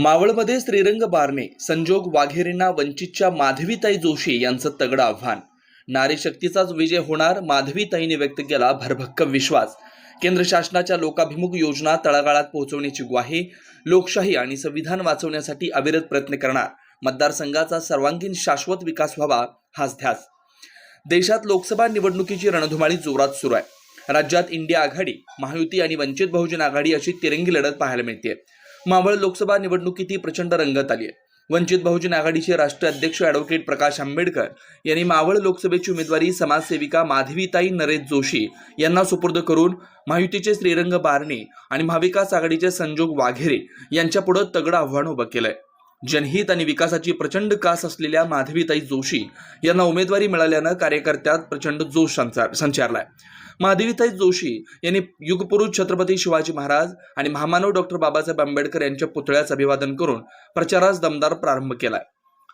मावळमध्ये श्रीरंग बारणे संजोग वाघेरेंना वंचितच्या माधवीताई जोशी यांचं तगडं आव्हान. नारी शक्तीचाच विजय होणार माधवीताईने व्यक्त केला भरभक्कम विश्वास. केंद्र शासनाच्या लोकाभिमुख योजना तळागाळात पोहोचवण्याची ग्वाही लोकशाही आणि संविधान वाचवण्यासाठी अविरत प्रयत्न करणार. मतदारसंघाचा सर्वांगीण शाश्वत विकास व्हावा हाच ध्यास. देशात लोकसभा निवडणुकीची रणधुमाळी जोरात सुरू आहे. राज्यात इंडिया आघाडी महायुती आणि वंचित बहुजन आघाडी अशी तिरंगी लढत पाहायला मिळते मावळ लोकसभा निवडणुकीत ही प्रचंड रंगत आली आहे. वंचित बहुजन आघाडीचे राष्ट्रीय अध्यक्ष ॲडव्होकेट प्रकाश आंबेडकर यांनी मावळ लोकसभेची उमेदवारी समाजसेविका माधवीताई नरेश जोशी यांना सुपूर्द करून महायुतीचे श्रीरंग बारणे आणि महाविकास आघाडीचे संजोग वाघेरे यांच्यापुढे तगडं आव्हान उभं केलंय. जनहित आणि विकासाची प्रचंड कास असलेल्या माधवीताई जोशी यांना उमेदवारी मिळाल्यानं कार्यकर्त्यात प्रचंड जोश संचार संचारलाय. माधवीताई जोशी यांनी युगपुरुष छत्रपती शिवाजी महाराज आणि महामानव डॉक्टर बाबासाहेब आंबेडकर यांच्या पुतळ्यास अभिवादन करून प्रचारास दमदार प्रारंभ केलाय.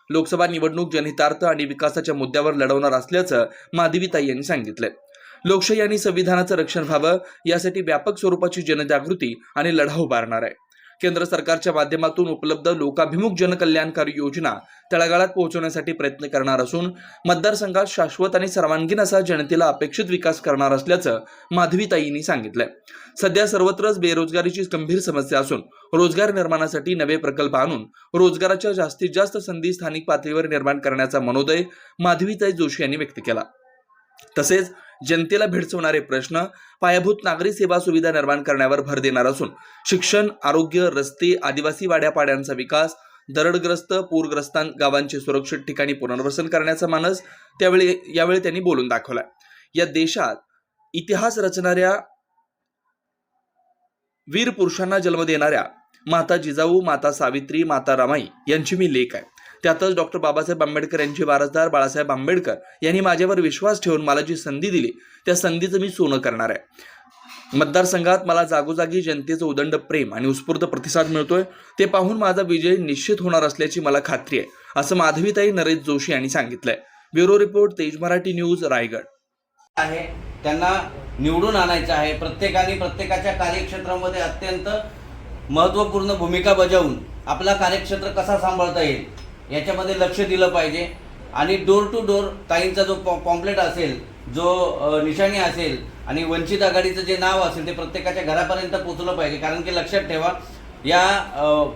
लोकसभा निवडणूक जनहितार्थ आणि विकासाच्या मुद्द्यावर लढवणार असल्याचं माधवीताई यांनी सांगितलंय. लोकशाही आणि संविधानाचं रक्षण व्हावं यासाठी व्यापक स्वरूपाची जनजागृती आणि लढा उभारणार आहे. केंद्र सरकारच्या माध्यमातून उपलब्ध लोकाभिमुख जनकल्याणकारी योजना तळागाळात पोहोचवण्यासाठी प्रयत्न करणार असून मतदारसंघात शाश्वत आणि सर्वांगीण असा जनतेला अपेक्षित विकास करणार असल्याचं माधवीताईंनी सांगितलंय. सध्या सर्वत्रच बेरोजगारीची गंभीर समस्या असून रोजगार निर्माणासाठी नवे प्रकल्प आणून रोजगाराच्या जास्तीत जास्त संधी स्थानिक पातळीवर निर्माण करण्याचा मनोदय माधवीताई जोशी यांनी व्यक्त केला. तसेच जनतेला भेडसवणारे प्रश्न पायाभूत नागरी सेवा सुविधा निर्माण करण्यावर भर देणार असून शिक्षण आरोग्य रस्ते आदिवासी वाड्यापाड्यांचा विकास दरडग्रस्त पूरग्रस्तां गावांचे सुरक्षित ठिकाणी पुनर्वसन करण्याचा मानस त्यावेळी यावेळी त्यांनी बोलून दाखवला या देशात इतिहास रचणाऱ्या वीर पुरुषांना जन्म देणाऱ्या माता जिजाऊ माता सावित्री माता रमाई यांची मी लेख आहे. त्यातच डॉक्टर बाबासाहेब आंबेडकर यांचे वारसदार बाळासाहेब आंबेडकर यांनी माझ्यावर विश्वास ठेवून मला जी संधी दिली त्या संधीचं मी सोनं करणार आहे. मतदारसंघात मला जागोजागी जनतेचं उदंड प्रेम आणि उत्स्फूर्त प्रतिसाद मिळतोय. ते पाहून माझा विजय निश्चित होणार असल्याची मला खात्री आहे असं माधवीताई नरेश जोशी यांनी सांगितलंय. ब्युरो रिपोर्ट तेज मराठी न्यूज रायगड. आहे. त्यांना निवडून आणायचं आहे. प्रत्येकाने प्रत्येकाच्या कार्यक्षेत्रामध्ये अत्यंत महत्त्वपूर्ण भूमिका बजावून आपला कार्यक्षेत्र कसा सांभाळता येईल? याच्यामध्ये लक्ष दिलं पाहिजे. आणि डोर टू डोर ताईंचा जो पॉ पॉम्पलेट असेल जो निशाणी असेल आणि वंचित आघाडीचं जे नाव असेल ते प्रत्येकाच्या घरापर्यंत पोचलं पाहिजे. कारण की लक्षात ठेवा या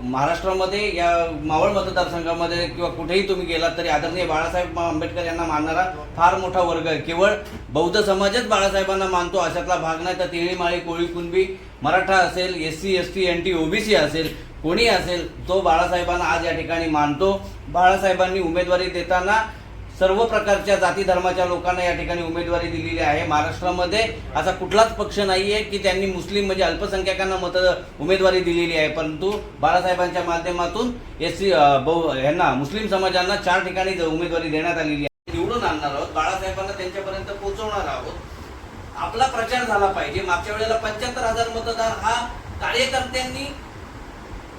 महाराष्ट्रामध्ये या मावळ मतदारसंघामध्ये किंवा कुठेही तुम्ही गेलात तरी आदरणीय बाळासाहेब आंबेडकर यांना मानणारा फार मोठा वर्ग आहे. केवळ बौद्ध समाजच बाळासाहेबांना मानतो अशातला भाग नाही. तर तिळी माळी कोळी कुणबी मराठा असेल S C S T N T OBC असेल कोणी असेल तो बाळासाहेबांना आज या ठिकाणी मानतो. बाळासाहेबांनी उमेदवारी देताना सर्व प्रकारच्या जाती धर्माच्या लोकांना या ठिकाणी उमेदवारी दिलेली आहे महाराष्ट्रामध्ये. असा कुठलाच पक्ष नाही आहे की त्यांनी मुस्लिम म्हणजे अल्पसंख्याकांना मत उमेदवारी दिलेली आहे. परंतु बाळासाहेबांच्या माध्यमातून एस सी बहु यांना मुस्लिम समाजांना चार ठिकाणी उमेदवारी देण्यात आलेली आहे. निवडून आणणार आहोत. बाळासाहेबांना त्यांच्यापर्यंत पोहोचवणार आहोत. आपला प्रचार झाला पाहिजे. मागच्या वेळेला पंच्याहत्तर हजार मतदार हा कार्यकर्त्यांनी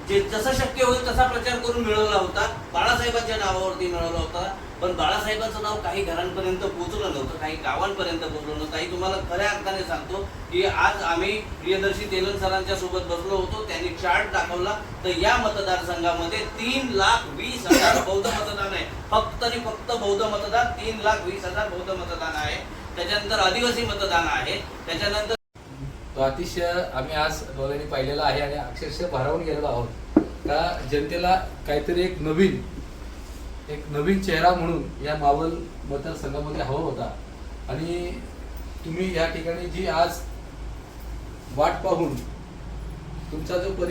जे जसं शक्य होईल तसा प्रचार करून मिळवला होता. बाळासाहेबांच्या नावावरती मिळवला होता. पण बाळासाहेबांचं नाव काही घरांपर्यंत पोहोचलं नव्हतं काही गावांपर्यंत पोहोचलं नव्हतं. काही तुम्हाला खऱ्या अर्थाने सांगतो की आज आम्ही प्रियदर्शी तेलन सरांच्या सोबत बसलो होतो. त्यांनी चार्ट दाखवला. तर या मतदारसंघामध्ये तीन लाख वीस हजार बौद्ध मतदान आहे. फक्त आणि फक्त बौद्ध मतदान तीन लाख वीस हजार बौद्ध मतदान आहे. त्याच्यानंतर आदिवासी मतदान आहे. त्याच्यानंतर तो अतिशय आम्ही आज डोळ्यांनी पाहिलेला आहे आणि अक्षरशः भारावून गेलेलो आहोत. का जनतेला काहीतरी एक नवीन एक नवीन चेहरा म्हणून या मावळ मतदारसंघामध्ये हवा होता. आणि तुम्ही या ठिकाणी जी आज वाट पाहून तुमचा जो परि